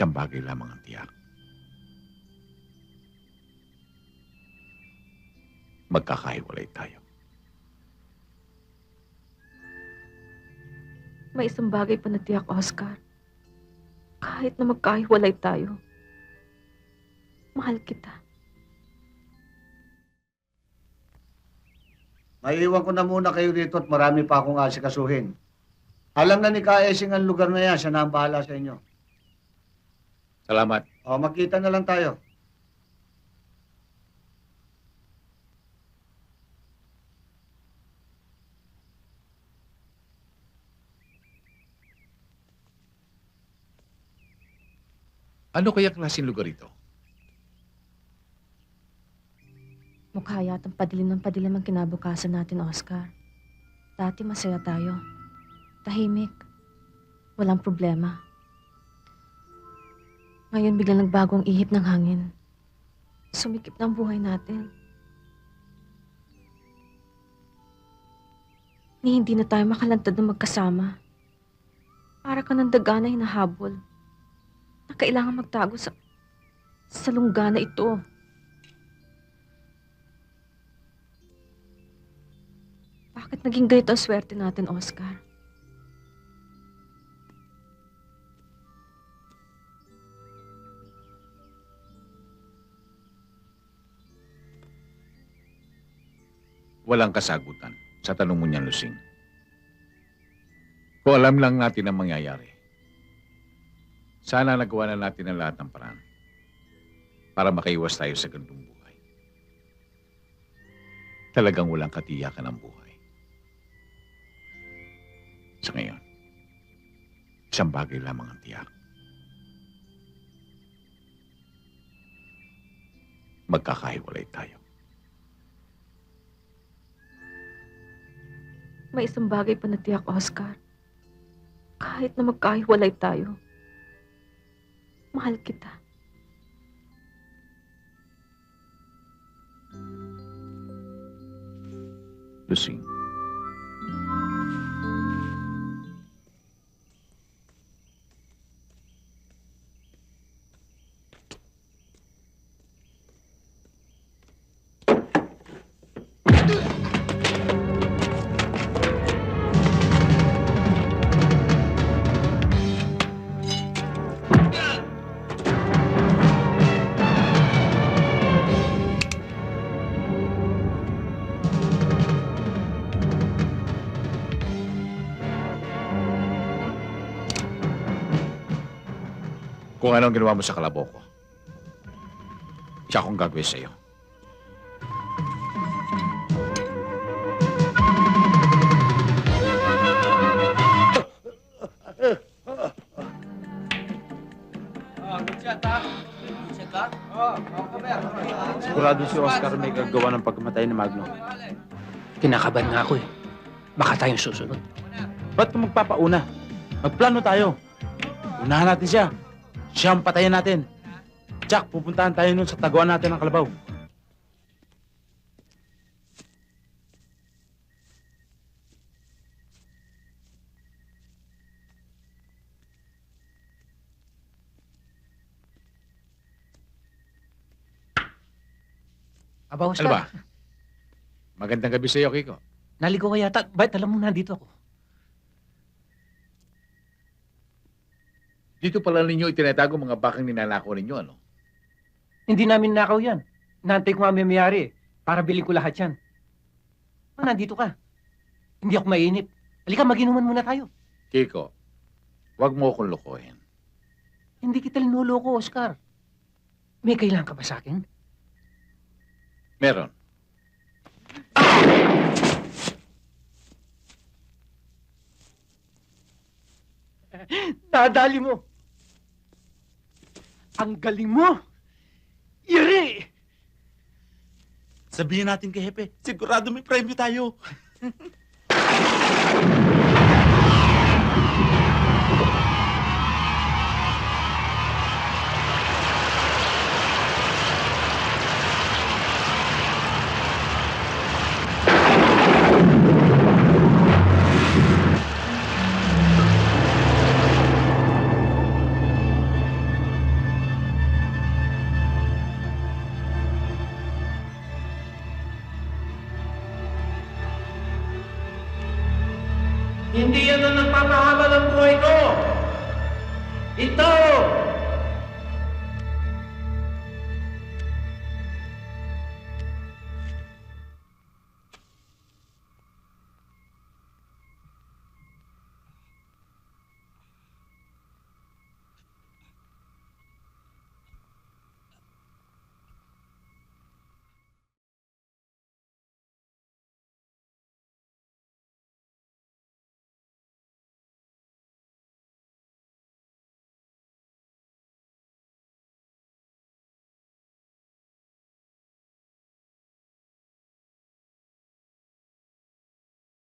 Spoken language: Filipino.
Isang bagay lamang ang tiyak. Magkakahiwalay tayo. May isang bagay pa na tiyak, Oscar. Kahit na magkahiwalay tayo, mahal kita. Maiiwan ko na muna kayo dito at marami pa akong asikasuhin. Alam na ni Kaesing ang lugar na yan, siya na ang bahala sa inyo. Salamat. O, magkita na lang tayo. Ano kaya klaseng lugar ito? Mukha yatang padilim ng padilim ang kinabukasan natin, Oscar. Dati masaya tayo. Tahimik. Walang problema. Ngayon biglang nagbago ang ihip ng hangin. Sumikip ng buhay natin. Ni hindi na tayo makalantad na magkasama. Para ka ng daga na hinahabol. Na kailangan magtago sa... sa lungga na ito. Bakit naging ganito ang swerte natin, Oscar? Walang kasagutan sa tanong mo niyan, Lusing. Kung alam lang natin ang mangyayari, sana nagawa na natin ang lahat ng paraan para makaiwas tayo sa ganitong buhay. Talagang walang katiyakan ang buhay. Sa ngayon, isang bagay lamang ang tiyak. Magkakahiwalay tayo. May isang bagay pa na tiyak, Oscar. Kahit na magkahiwalay tayo, mahal kita. Lusing. Kung anong ginawa mo sa kalabo ko, siya akong gagawin sa'yo. Sigurado si Oscar may gagawa ng pagkamatay ni Magno. Kinakabahan nga ako eh. Baka tayong susunod. Ba't ka magpapauna? Magplano tayo. Unahan natin siya. Siya ang patayin natin. Jack, pupuntahan tayo nun sa taguan natin ng kalabaw. Aba, Oscar. Ano ba? Magandang gabi sa'yo, Kiko. Naligo ka yata. Ba't alam mo nandito ako? Dito pala ninyo itinatago mga bakang ninanakaw ninyo, ano? Hindi namin nakaw yan. Nantay ko nga may mayari. Para bilhin ko lahat yan. Ah, nandito ka. Hindi ako mainip. Halika, maginuman muna tayo. Kiko, wag mo akong lokohin. Hindi kita linuloko, Oscar. May kailangan ka ba sa akin? Meron. Nadali mo. Ang galing mo. Iri! Sabihin natin kay Hepe, sigurado may premyo tayo. Hindi yan ang nagpapahaba ng buhay ko. Ito